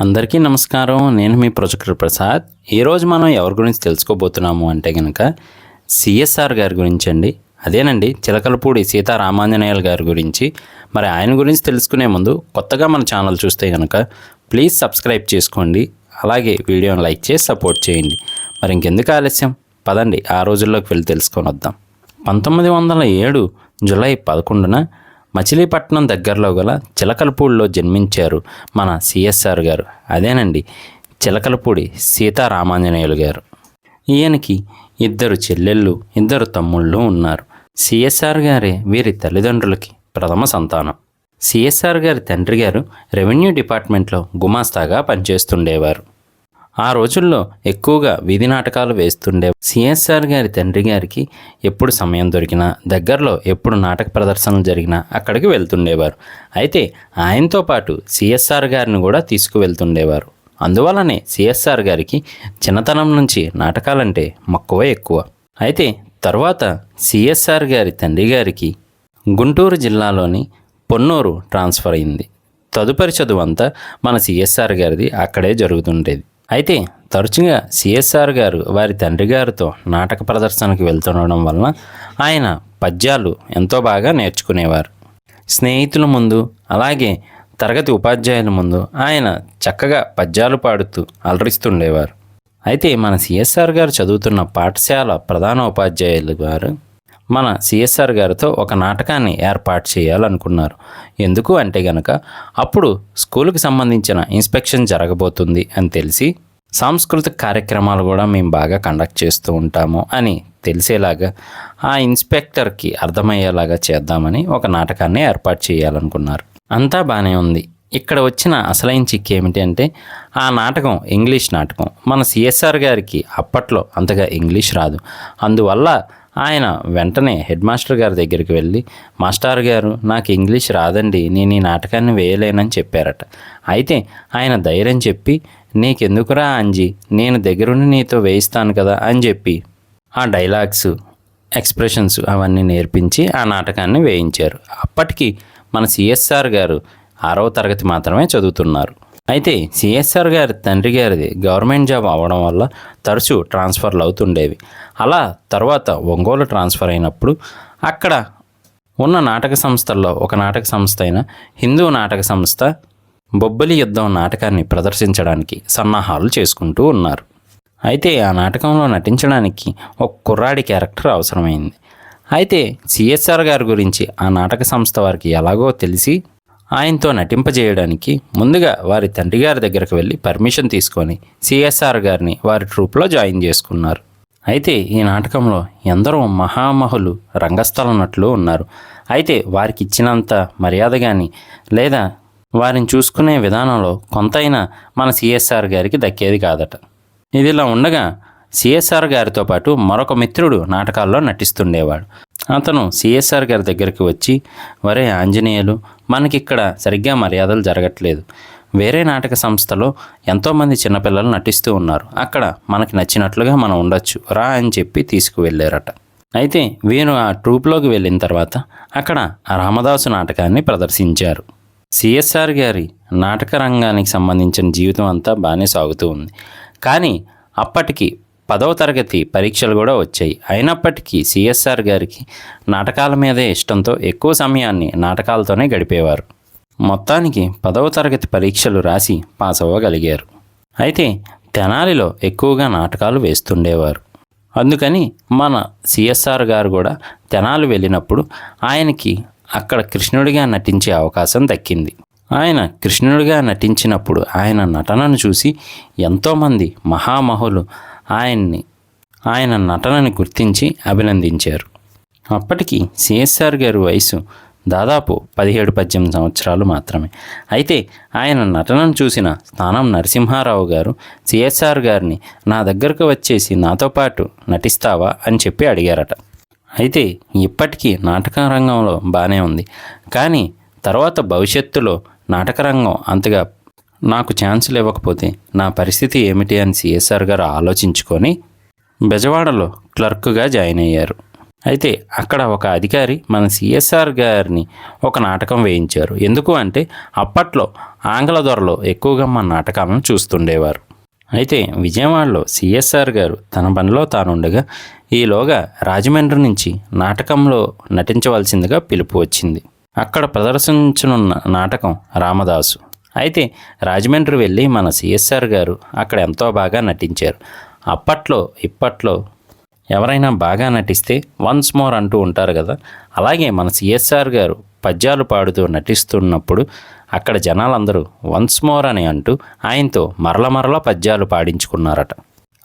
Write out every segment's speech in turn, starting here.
అందరికీ నమస్కారం. నేను మీ ప్రొజెక్టర్ ప్రసాద్. ఈరోజు మనం ఎవరి గురించి తెలుసుకోబోతున్నాము అంటే కనుక సిఎస్ఆర్ గారి గురించి అండి. అదేనండి చిలకలపూడి సీతారామాంజనేయులు గారి గురించి. మరి ఆయన గురించి తెలుసుకునే ముందు కొత్తగా మన ఛానల్ చూస్తే కనుక ప్లీజ్ సబ్స్క్రైబ్ చేసుకోండి. అలాగే వీడియోని లైక్ చేసి సపోర్ట్ చేయండి. మరి ఇంకెందుకు ఆలస్యం? పదండి ఆ రోజుల్లోకి వెళ్ళి తెలుసుకొని వద్దాం. పంతొమ్మిది వందల ఏడు జూలై పదకొండున మచిలీపట్నం దగ్గరలో గల చిలకలపూడిలో జన్మించారు మన సిఎస్ఆర్ గారు. అదేనండి చిలకలపూడి సీతారామాంజనేయులు గారు. ఈయనకి ఇద్దరు చెల్లెళ్ళు ఇద్దరు తమ్ముళ్ళు ఉన్నారు. సిఎస్ఆర్ గారే వీరి తల్లిదండ్రులకి ప్రథమ సంతానం. సిఎస్ఆర్ గారి తండ్రి గారు రెవెన్యూ డిపార్ట్మెంట్లో గుమాస్తాగా పనిచేస్తుండేవారు. ఆ రోజుల్లో ఎక్కువగా వీధి నాటకాలు వేస్తుండే సిఎస్ఆర్ గారి తండ్రి గారికి ఎప్పుడు సమయం దొరికినా దగ్గరలో ఎప్పుడు నాటక ప్రదర్శనలు జరిగినా అక్కడికి వెళ్తుండేవారు. అయితే ఆయనతో పాటు సిఎస్ఆర్ గారిని కూడా తీసుకువెళ్తుండేవారు. అందువలనే సిఎస్ఆర్ గారికి చిన్నతనం నుంచి నాటకాలంటే మక్కువ ఎక్కువ. అయితే తర్వాత సిఎస్ఆర్ గారి తండ్రి గారికి గుంటూరు జిల్లాలోని పొన్నూరు ట్రాన్స్ఫర్ అయింది. తదుపరి చదువు అంతా మన సిఎస్ఆర్ గారిది అక్కడే జరుగుతుండేది. అయితే తరచుగా సిఎస్ఆర్ గారు వారి తండ్రి గారితో నాటక ప్రదర్శనకు వెళ్తుండడం వలన ఆయన పద్యాలు ఎంతో బాగా నేర్చుకునేవారు. స్నేహితుల ముందు అలాగే తరగతి ఉపాధ్యాయుల ముందు ఆయన చక్కగా పద్యాలు పాడుతూ అలరిస్తుండేవారు. అయితే మన సిఎస్ఆర్ గారు చదువుతున్న పాఠశాల ప్రధాన ఉపాధ్యాయులు గారు మన సిఎస్ఆర్ గారితో ఒక నాటకాన్ని ఏర్పాటు చేయాలనుకున్నారు. ఎందుకు అంటే గనక అప్పుడు స్కూల్కి సంబంధించిన ఇన్స్పెక్షన్ జరగబోతుంది అని తెలిసి సాంస్కృతిక కార్యక్రమాలు కూడా మేము బాగా కండక్ట్ చేస్తూ ఉంటాము అని తెలిసేలాగా ఆ ఇన్స్పెక్టర్కి అర్థమయ్యేలాగా చేద్దామని ఒక నాటకాన్ని ఏర్పాటు చేయాలనుకున్నారు. అంతా బాగానే ఉంది. ఇక్కడ వచ్చిన అసలైన చిక్ ఏమిటి అంటే ఆ నాటకం ఇంగ్లీష్ నాటకం. మన సిఎస్ఆర్ గారికి అప్పట్లో అంతగా ఇంగ్లీష్ రాదు. అందువల్ల ఆయన వెంటనే హెడ్ మాస్టర్ గారి దగ్గరికి వెళ్ళి మాస్టర్ గారు నాకు ఇంగ్లీష్ రాదండి నేను ఈ నాటకాన్ని వేయలేనని చెప్పారట. అయితే ఆయన ధైర్యం చెప్పి నీకెందుకురా అంజీ నేను దగ్గరుండి నీతో వేయిస్తాను కదా అని చెప్పి ఆ డైలాగ్స్ ఎక్స్ప్రెషన్స్ అవన్నీ నేర్పించి ఆ నాటకాన్ని వేయించారు. అప్పటికి మన సిఎస్ఆర్ గారు ఆరవ తరగతి మాత్రమే చదువుతున్నారు. అయితే సిఎస్ఆర్ గారి తండ్రి గారిది గవర్నమెంట్ జాబ్ అవ్వడం వల్ల తరచూ ట్రాన్స్ఫర్లు అవుతుండేవి. అలా తర్వాత ఒంగోలు ట్రాన్స్ఫర్ అయినప్పుడు అక్కడ ఉన్న నాటక సంస్థల్లో ఒక నాటక సంస్థ అయిన హిందూ నాటక సంస్థ బొబ్బలి యుద్ధం నాటకాన్ని ప్రదర్శించడానికి సన్నాహాలు చేసుకుంటూ ఉన్నారు. అయితే ఆ నాటకంలో నటించడానికి ఒక కుర్రాడి క్యారెక్టర్ అవసరమైంది. అయితే సిఎస్ఆర్ గారి గురించి ఆ నాటక సంస్థ వారికి ఎలాగో తెలిసి ఆయనతో నటింపజేయడానికి ముందుగా వారి తండ్రి గారి దగ్గరకు వెళ్ళి పర్మిషన్ తీసుకొని సిఎస్ఆర్ గారిని వారి ట్రూప్లో జాయిన్ చేసుకున్నారు. అయితే ఈ నాటకంలో ఎందరో మహామహులు రంగస్థల నటులు ఉన్నారు. అయితే వారికి ఇచ్చినంత మర్యాద కానీ లేదా వారిని చూసుకునే విధానంలో కొంతైనా మన సిఎస్ఆర్ గారికి దక్కేది కాదట. ఇదిలా ఉండగా సిఎస్ఆర్ గారితో పాటు మరొక మిత్రుడు నాటకాల్లో నటిస్తుండేవాడు. అతను సిఎస్ఆర్ గారి దగ్గరికి వచ్చి వరే ఆంజనేయులు మనకిక్కడ సరిగ్గా మర్యాదలు జరగట్లేదు. వేరే నాటక సంస్థలో ఎంతోమంది చిన్నపిల్లలు నటిస్తూ ఉన్నారు. అక్కడ మనకి నచ్చినట్లుగా మనం ఉండొచ్చు. రా అని చెప్పి తీసుకువెళ్ళారట. అయితే వీరు ఆ ట్రూప్లోకి వెళ్ళిన తర్వాత అక్కడ రామదాసు నాటకాన్ని ప్రదర్శించారు. సిఎస్ఆర్ గారి నాటక రంగానికి సంబంధించిన జీవితం అంతా బాగానే సాగుతూ ఉంది. కానీ అప్పటికి పదవ తరగతి పరీక్షలు కూడా వచ్చాయి. అయినప్పటికీ సిఎస్ఆర్ గారికి నాటకాల మీదే ఇష్టంతో ఎక్కువ సమయాన్ని నాటకాలతోనే గడిపేవారు. మొత్తానికి పదవ తరగతి పరీక్షలు రాసి పాస్ అవ్వగలిగారు. అయితే తెనాలిలో ఎక్కువగా నాటకాలు వేస్తుండేవారు. అందుకని మన సిఎస్ఆర్ గారు కూడా తెనాలి వెళ్ళినప్పుడు ఆయనకి అక్కడ కృష్ణుడిగా నటించే అవకాశం దక్కింది. ఆయన కృష్ణుడిగా నటించినప్పుడు ఆయన నటనను చూసి ఎంతోమంది మహామహులు ఆయన్ని ఆయన నటనని గుర్తించి అభినందించారు. అప్పటికి సిఎస్ఆర్ గారి వయసు దాదాపు పదిహేడు పద్దెనిమిది సంవత్సరాలు మాత్రమే. అయితే ఆయన నటనను చూసిన స్థానం నరసింహారావు గారు సిఎస్ఆర్ గారిని నా దగ్గరకు వచ్చేసి నాతో పాటు నటిస్తావా అని చెప్పి అడిగారట. అయితే ఇప్పటికీ నాటక రంగంలో బాగానే ఉంది. కానీ తర్వాత భవిష్యత్తులో నాటక రంగం అంతగా నాకు ఛాన్సులు ఇవ్వకపోతే నా పరిస్థితి ఏమిటి అని సిఎస్ఆర్ గారు ఆలోచించుకొని బెజవాడలో క్లర్క్గా జాయిన్ అయ్యారు. అయితే అక్కడ ఒక అధికారి మన సిఎస్ఆర్ గారిని ఒక నాటకం వేయించారు. ఎందుకు అంటే అప్పట్లో ఆంగ్ల దొరలో ఎక్కువగా మన నాటకాలను చూస్తుండేవారు. అయితే విజయవాడలో సిఎస్ఆర్ గారు తన పనిలో తానుండగా ఈలోగా రాజమండ్రి నుంచి నాటకంలో నటించవలసిందిగా పిలుపు వచ్చింది. అక్కడ ప్రదర్శించనున్న నాటకం రామదాసు. అయితే రాజమండ్రి వెళ్ళి మన సిఎస్ఆర్ గారు అక్కడ ఎంతో బాగా నటించారు. అప్పట్లో ఇప్పట్లో ఎవరైనా బాగా నటిస్తే వన్స్ మోర్ అంటూ ఉంటారు కదా. అలాగే మన సిఎస్ఆర్ గారు పద్యాలు పాడుతూ నటిస్తున్నప్పుడు అక్కడ జనాలందరూ వన్స్ మోర్ అని అంటూ ఆయనతో మరల మరల పద్యాలు పాడించుకున్నారట.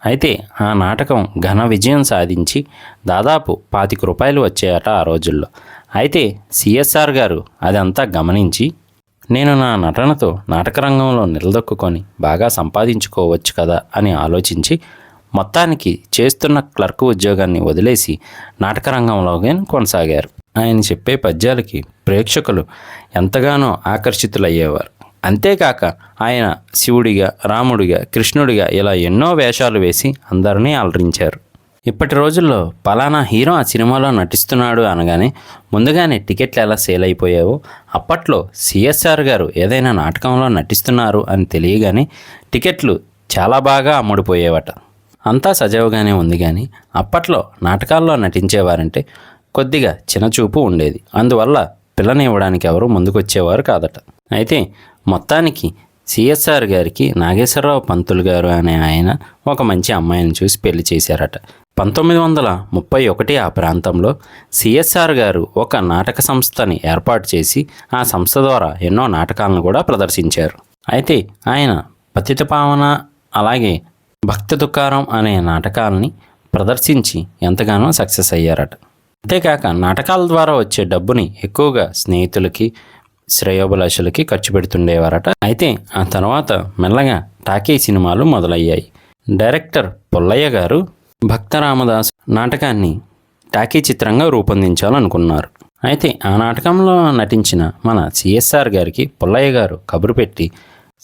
అయితే ఆ నాటకం ఘన విజయం సాధించి దాదాపు పాతిక రూపాయలు వచ్చాయట ఆ రోజుల్లో. అయితే సిఎస్ఆర్ గారు అదంతా గమనించి నేను నా నటనతో నాటకరంగంలో నిలదొక్కుకొని బాగా సంపాదించుకోవచ్చు కదా అని ఆలోచించి మొత్తానికి చేస్తున్న క్లర్క్ ఉద్యోగాన్ని వదిలేసి నాటకరంగంలోకి కొనసాగారు. ఆయన చెప్పే పద్యాలకి ప్రేక్షకులు ఎంతగానో ఆకర్షితులయ్యేవారు. అంతేకాక ఆయన శివుడిగా రాముడిగా కృష్ణుడిగా ఇలా ఎన్నో వేషాలు వేసి అందరినీ అలరించారు. ఇప్పటి రోజుల్లో పలానా హీరో ఆ సినిమాలో నటిస్తున్నాడు అనగానే ముందుగానే టికెట్లు ఎలా సేల్ అయిపోయావో అప్పట్లో సిఎస్ఆర్ గారు ఏదైనా నాటకంలో నటిస్తున్నారు అని తెలియగానే టికెట్లు చాలా బాగా అమ్ముడుపోయేవట. అంతా సజావుగానే ఉంది కానీ అప్పట్లో నాటకాల్లో నటించేవారంటే కొద్దిగా చిన్నచూపు ఉండేది. అందువల్ల పిల్లనివ్వడానికి ఎవరు ముందుకొచ్చేవారు కాదట. అయితే మొత్తానికి సిఎస్ఆర్ గారికి నాగేశ్వరరావు పంతులు గారు అనే ఆయన ఒక మంచి అమ్మాయిని చూసి పెళ్ళి చేశారట. పంతొమ్మిది వందల ముప్పై ఒకటి ఆ ప్రాంతంలో సిఎస్ఆర్ గారు ఒక నాటక సంస్థని ఏర్పాటు చేసి ఆ సంస్థ ద్వారా ఎన్నో నాటకాలను కూడా ప్రదర్శించారు. అయితే ఆయన పతిత పావన అలాగే భక్తి దుకారం అనే నాటకాలని ప్రదర్శించి ఎంతగానో సక్సెస్ అయ్యారట. అంతేకాక నాటకాల ద్వారా వచ్చే డబ్బుని ఎక్కువగా స్నేహితులకి శ్రేయోభిలాషులకి ఖర్చు పెడుతుండేవారట. అయితే ఆ తర్వాత మెల్లగా టాకీ సినిమాలు మొదలయ్యాయి. డైరెక్టర్ పుల్లయ్య గారు భక్త రామదాస్ నాటకాన్ని టాకీ చిత్రంగా రూపొందించాలనుకున్నారు. అయితే ఆ నాటకంలో నటించిన మన సిఎస్ఆర్ గారికి పుల్లయ్య గారు కబురు పెట్టి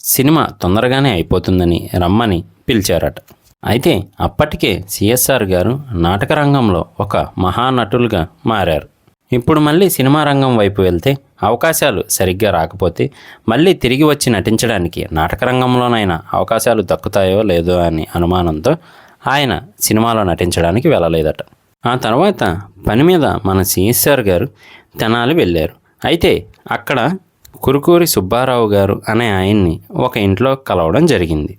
సినిమా తొందరగానే అయిపోతుందని రమ్మని పిలిచారట. అయితే అప్పటికే సిఎస్ఆర్ గారు నాటక రంగంలో ఒక మహానటులుగా మారారు. ఇప్పుడు మళ్ళీ సినిమా రంగం వైపు వెళ్తే అవకాశాలు సరిగ్గా రాకపోతే మళ్ళీ తిరిగి వచ్చి నటించడానికి నాటక రంగంలోనైనా అవకాశాలు దక్కుతాయో లేదో అని అనుమానంతో ఆయన సినిమాలో నటించడానికి వెళ్ళలేదట. ఆ తర్వాత పని మీద మన సిఎస్ఆర్ గారు తెనాలి వెళ్ళారు. అయితే అక్కడ కురుకూరి సుబ్బారావు గారు అనే ఆయన్ని ఒక ఇంట్లో కలవడం జరిగింది.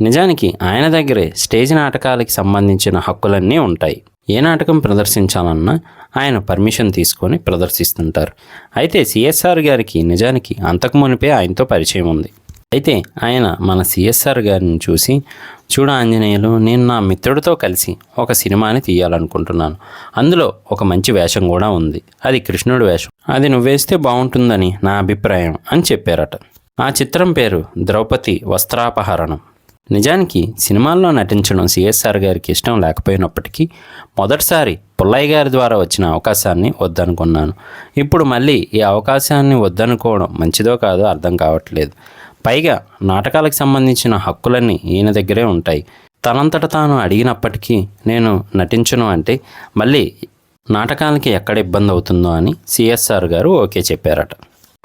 నిజానికి ఆయన దగ్గరే స్టేజ్ నాటకాలకి సంబంధించిన హక్కులన్నీ ఉంటాయి. ఏ నాటకం ప్రదర్శించాలన్నా ఆయన పర్మిషన్ తీసుకొని ప్రదర్శిస్తుంటారు. అయితే సిఎస్ఆర్ గారికి నిజానికి అంతకు మునిపే ఆయనతో పరిచయం ఉంది. అయితే ఆయన మన సిఎస్ఆర్ గారిని చూసి చూడ ఆంజనేయులు నేను నా మిత్రుడితో కలిసి ఒక సినిమాని తీయాలనుకుంటున్నాను. అందులో ఒక మంచి వేషం కూడా ఉంది. అది కృష్ణుడి వేషం. అది నువ్వేస్తే బాగుంటుందని నా అభిప్రాయం అని చెప్పారట. ఆ చిత్రం పేరు ద్రౌపది వస్త్రాపహరణం. నిజానికి సినిమాల్లో నటించడం సిఎస్ఆర్ గారికి ఇష్టం లేకపోయినప్పటికీ మొదటిసారి పుల్లయ్య గారి ద్వారా వచ్చిన అవకాశాన్ని వద్దనుకున్నాను. ఇప్పుడు మళ్ళీ ఈ అవకాశాన్ని వద్దనుకోవడం మంచిదో కాదో అర్థం కావట్లేదు. పైగా నాటకాలకు సంబంధించిన హక్కులన్నీ ఈయన దగ్గరే ఉంటాయి. తనంతట తాను అడిగినప్పటికీ నేను నటించను అంటే మళ్ళీ నాటకానికి ఎక్కడ ఇబ్బంది అవుతుందో అని సిఎస్ఆర్ గారు ఓకే చెప్పారట.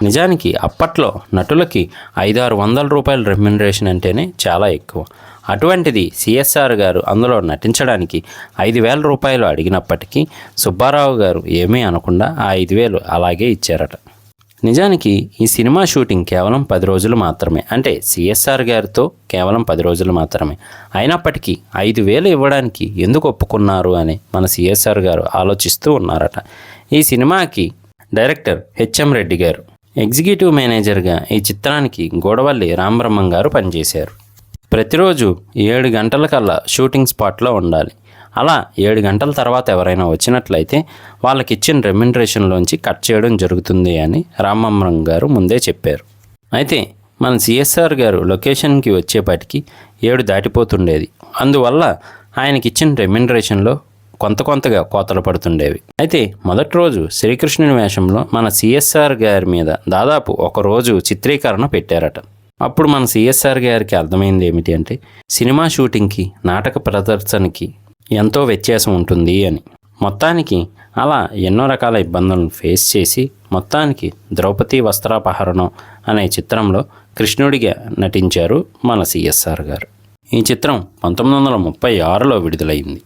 నిజానికి అప్పట్లో నటులకి ఐదారు వందల రూపాయల రెమ్యునరేషన్ అంటేనే చాలా ఎక్కువ. అటువంటిది సిఎస్ఆర్ గారు అందులో నటించడానికి ఐదు వేల రూపాయలు అడిగినప్పటికీ సుబ్బారావు గారు ఏమీ అనకుండా ఆ ఐదు వేలు అలాగే ఇచ్చారట. నిజానికి ఈ సినిమా షూటింగ్ కేవలం పది రోజులు మాత్రమే. అంటే సిఎస్ఆర్ గారితో కేవలం పది రోజులు మాత్రమే. అయినప్పటికీ ఐదు వేలు ఇవ్వడానికి ఎందుకు ఒప్పుకున్నారు అని మన సిఎస్ఆర్ గారు ఆలోచిస్తూ ఉన్నారట. ఈ సినిమాకి డైరెక్టర్ హెచ్ఎం రెడ్డి గారు ఎగ్జిక్యూటివ్ మేనేజర్గా ఈ చిత్రానికి గోడవల్లి రామబ్రహ్మం గారు పనిచేశారు. ప్రతిరోజు ఏడు గంటలకల్లా షూటింగ్ స్పాట్లో ఉండాలి. అలా ఏడు గంటల తర్వాత ఎవరైనా వచ్చినట్లయితే వాళ్ళకి ఇచ్చిన రెమ్యునరేషన్లోంచి కట్ చేయడం జరుగుతుంది అని రామబ్రహ్మం గారు ముందే చెప్పారు. అయితే మన సిఎస్ఆర్ గారు లొకేషన్కి వచ్చేపాటికి ఏడు దాటిపోతుండేది. అందువల్ల ఆయనకి ఇచ్చిన రెమ్యునరేషన్లో కొంత కొంతగా కోతలు పడుతుండేవి. అయితే మొదటి రోజు శ్రీకృష్ణుని వేషంలో మన సిఎస్ఆర్ గారి మీద దాదాపు ఒక రోజు చిత్రీకరణ పెట్టారట. అప్పుడు మన సిఎస్ఆర్ గారికి అర్థమైంది ఏమిటి అంటే సినిమా షూటింగ్కి నాటక ప్రదర్శనకి ఎంతో వ్యత్యాసం ఉంటుంది అని. మొత్తానికి అలా ఎన్నో రకాల ఇబ్బందులను ఫేస్ చేసి మొత్తానికి ద్రౌపది వస్త్రాపహరణం అనే చిత్రంలో కృష్ణుడిగా నటించారు మన సిఎస్ఆర్ గారు. ఈ చిత్రం పంతొమ్మిది వందల ముప్పై ఆరులో విడుదలైంది.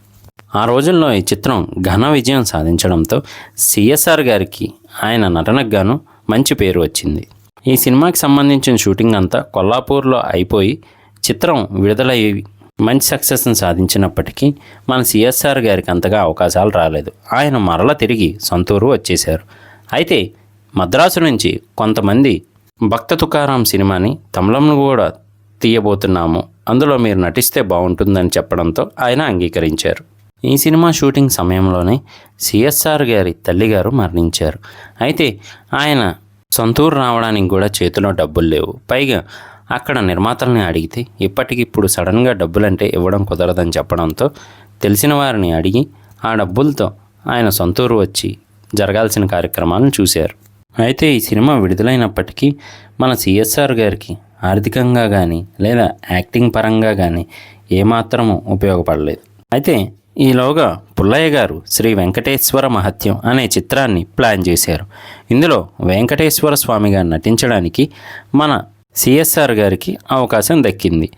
ఆ రోజుల్లో ఈ చిత్రం ఘన విజయం సాధించడంతో సిఎస్ఆర్ గారికి ఆయన నటనకు గాను మంచి పేరు వచ్చింది. ఈ సినిమాకి సంబంధించిన షూటింగ్ అంతా కొల్లాపూర్లో అయిపోయి చిత్రం విడుదలయ్యి మంచి సక్సెస్ని సాధించినప్పటికీ మన సిఎస్ఆర్ గారికి అంతగా అవకాశాలు రాలేదు. ఆయన మరల తిరిగి సొంతూరు వచ్చేశారు. అయితే మద్రాసు నుంచి కొంతమంది భక్త తుకారాం సినిమాని తమిళంను కూడా తీయబోతున్నాము. అందులో మీరు నటిస్తే బాగుంటుందని చెప్పడంతో ఆయన అంగీకరించారు. ఈ సినిమా షూటింగ్ సమయంలోనే సిఎస్ఆర్ గారి తల్లిగారు మరణించారు. అయితే ఆయన సొంతూరు రావడానికి కూడా చేతిలో డబ్బులు లేవు. పైగా అక్కడ నిర్మాతల్ని అడిగితే ఇప్పటికిప్పుడు సడన్గా డబ్బులంటే ఇవ్వడం కుదరదని చెప్పడంతో తెలిసిన వారిని అడిగి ఆ డబ్బులతో ఆయన సొంతూరు వచ్చి జరగాల్సిన కార్యక్రమాలను చూశారు. అయితే ఈ సినిమా విడుదలైనప్పటికీ మన సిఎస్ఆర్ గారికి ఆర్థికంగా కానీ లేదా యాక్టింగ్ పరంగా కానీ ఏమాత్రము ఉపయోగపడలేదు. అయితే ఈలోగా పుల్లయ్య గారు శ్రీ వెంకటేశ్వర మహత్యం అనే చిత్రాన్ని ప్లాన్ చేశారు. ఇందులో వెంకటేశ్వర స్వామిగా నటించడానికి మన సిఎస్ఆర్ గారికి అవకాశం దక్కింది.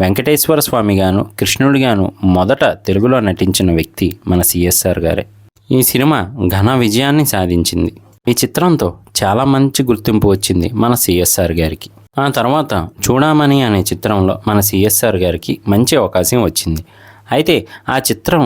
వెంకటేశ్వర స్వామిగాను కృష్ణుడిగాను మొదట తెలుగులో నటించిన వ్యక్తి మన సిఎస్ఆర్ గారే. ఈ సినిమా ఘన విజయాన్ని సాధించింది. ఈ చిత్రంతో చాలా మంచి గుర్తింపు వచ్చింది మన సిఎస్ఆర్ గారికి. ఆ తర్వాత చూడామణి అనే చిత్రంలో మన సిఎస్ఆర్ గారికి మంచి అవకాశం వచ్చింది. అయితే ఆ చిత్రం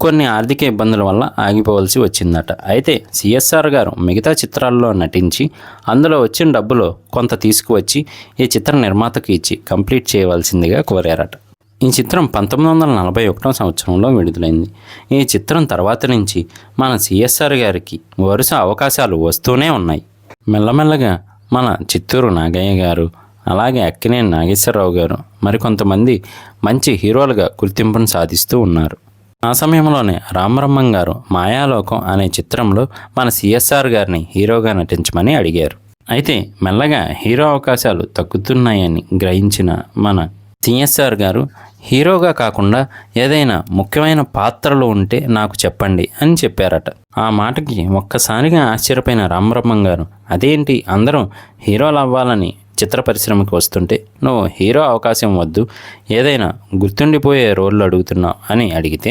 కొన్ని ఆర్థిక ఇబ్బందుల వల్ల ఆగిపోవలసి వచ్చిందట. అయితే సిఎస్ఆర్ గారు మిగతా చిత్రాల్లో నటించి అందులో వచ్చిన డబ్బులో కొంత తీసుకువచ్చి ఈ చిత్ర నిర్మాతకు ఇచ్చి కంప్లీట్ చేయవలసిందిగా కోరారట. ఈ చిత్రం పంతొమ్మిది వందల నలభై ఒకటో సంవత్సరంలో విడుదలైంది. ఈ చిత్రం తర్వాత నుంచి మన సిఎస్ఆర్ గారికి వరుస అవకాశాలు వస్తూనే ఉన్నాయి. మెల్లమెల్లగా మన చిత్తూరు నాగయ్య గారు అలాగే అక్కినేని నాగేశ్వరరావు గారు మరికొంతమంది మంచి హీరోలుగా గుర్తింపును సాధిస్తూ ఉన్నారు. ఆ సమయంలోనే రామరమ్మం గారు మాయాలోకం అనే చిత్రంలో మన సిఎస్ఆర్ గారిని హీరోగా నటించమని అడిగారు. అయితే మెల్లగా హీరో అవకాశాలు తగ్గుతున్నాయని గ్రహించిన మన సిఎస్ఆర్ గారు హీరోగా కాకుండా ఏదైనా ముఖ్యమైన పాత్రలు ఉంటే నాకు చెప్పండి అని చెప్పారట. ఆ మాటకి ఒక్కసారిగా ఆశ్చర్యపోయిన రామరమ్మ గారు అదేంటి? అందరం హీరోలు అవ్వాలని చిత్ర పరిశ్రమకు వస్తుంటే నువ్వు హీరో అవకాశం వద్దు ఏదైనా గుర్తుండిపోయే రోళ్ళు అడుగుతున్నావు అని అడిగితే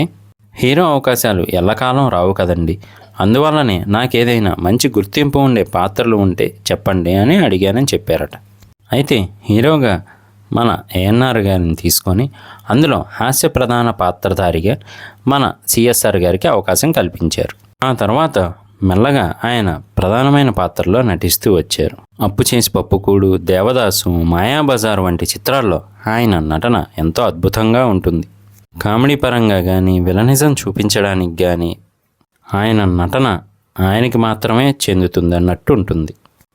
హీరో అవకాశాలు ఎల్లకాలం రావు కదండి. అందువల్లనే నాకేదైనా మంచి గుర్తింపు ఉండే పాత్రలు ఉంటే చెప్పండి అని అడిగానని చెప్పారట. అయితే హీరోగా మన ఏఎన్ఆర్ గారిని తీసుకొని అందులో హాస్య ప్రధాన పాత్రధారిగా మన సిఎస్ఆర్ గారికి అవకాశం కల్పించారు. ఆ తర్వాత మెల్లగా ఆయన ప్రధానమైన పాత్రలో నటిస్తూ వచ్చారు. అప్పు చేసి పప్పుకూడు దేవదాసు మాయాబజార్ వంటి చిత్రాల్లో ఆయన నటన ఎంతో అద్భుతంగా ఉంటుంది. కామెడీ పరంగా కానీ విలనిజం చూపించడానికి కానీ ఆయన నటన ఆయనకి మాత్రమే చెందుతుందన్నట్టు ఉంటుంది.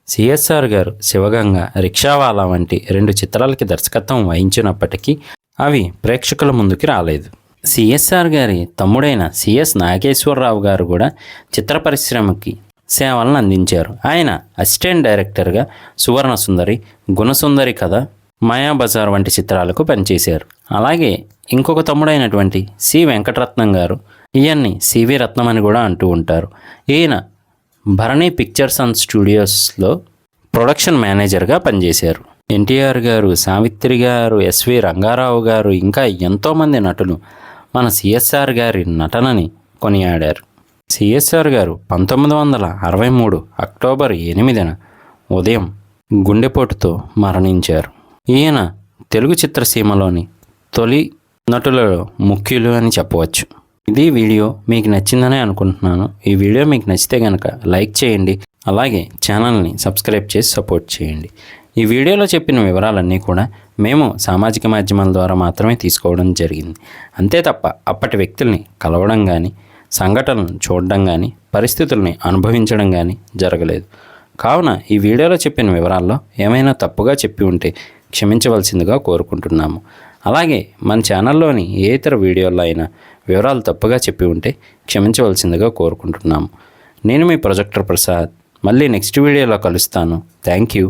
సిఎస్ఆర్ గారు శివగంగ రిక్షావాలా వంటి రెండు చిత్రాలకి దర్శకత్వం వహించినప్పటికీ అవి ప్రేక్షకుల ముందుకి రాలేదు. సిఎస్ఆర్ గారి తమ్ముడైన సిఎస్ నాగేశ్వరరావు గారు కూడా చిత్ర పరిశ్రమకి సేవలను అందించారు. ఆయన అసిస్టెంట్ డైరెక్టర్గా సువర్ణ సుందరి గుణసుందరి కథ మాయాబజార్ వంటి చిత్రాలకు పనిచేశారు. అలాగే ఇంకొక తమ్ముడైనటువంటి సి వెంకటరత్నం గారు. ఈయన్ని సివి రత్నం అని కూడా అంటూ ఉంటారు. ఈయన భరణి పిక్చర్స్ అండ్ స్టూడియోస్లో ప్రొడక్షన్ మేనేజర్గా పనిచేశారు. ఎన్టీఆర్ గారు సావిత్రి గారు ఎస్వి రంగారావు గారు ఇంకా ఎంతోమంది నటులు మన సిఎస్ఆర్ గారి నటనని కొనియాడారు. సిఎస్ఆర్ గారు పంతొమ్మిది వందల అరవై మూడు అక్టోబర్ ఎనిమిదిన ఉదయం గుండెపోటుతో మరణించారు. ఈయన తెలుగు చిత్రసీమలోని తొలి నటులలో ముఖ్యులు అని చెప్పవచ్చు. ఇది వీడియో మీకు నచ్చిందనే అనుకుంటున్నాను. ఈ వీడియో మీకు నచ్చితే కనుక లైక్ చేయండి. అలాగే ఛానల్ని సబ్స్క్రైబ్ చేసి సపోర్ట్ చేయండి. ఈ వీడియోలో చెప్పిన వివరాలన్నీ కూడా మేము సామాజిక మాధ్యమాల ద్వారా మాత్రమే తీసుకోవడం జరిగింది. అంతే తప్ప అప్పటి వ్యక్తుల్ని కలవడం కానీ సంఘటనలను చూడడం కానీ పరిస్థితుల్ని అనుభవించడం కానీ జరగలేదు. కావున ఈ వీడియోలో చెప్పిన వివరాల్లో ఏమైనా తప్పుగా చెప్పి ఉంటే క్షమించవలసిందిగా కోరుకుంటున్నాము. అలాగే మన ఛానల్లోని ఏ ఇతర వీడియోల్లో అయినా వివరాలు తప్పుగా చెప్పి ఉంటే క్షమించవలసిందిగా కోరుకుంటున్నాము. నేను మీ ప్రొజెక్టర్ ప్రసాద్. మళ్ళీ నెక్స్ట్ వీడియోలో కలుస్తాను. Thank you.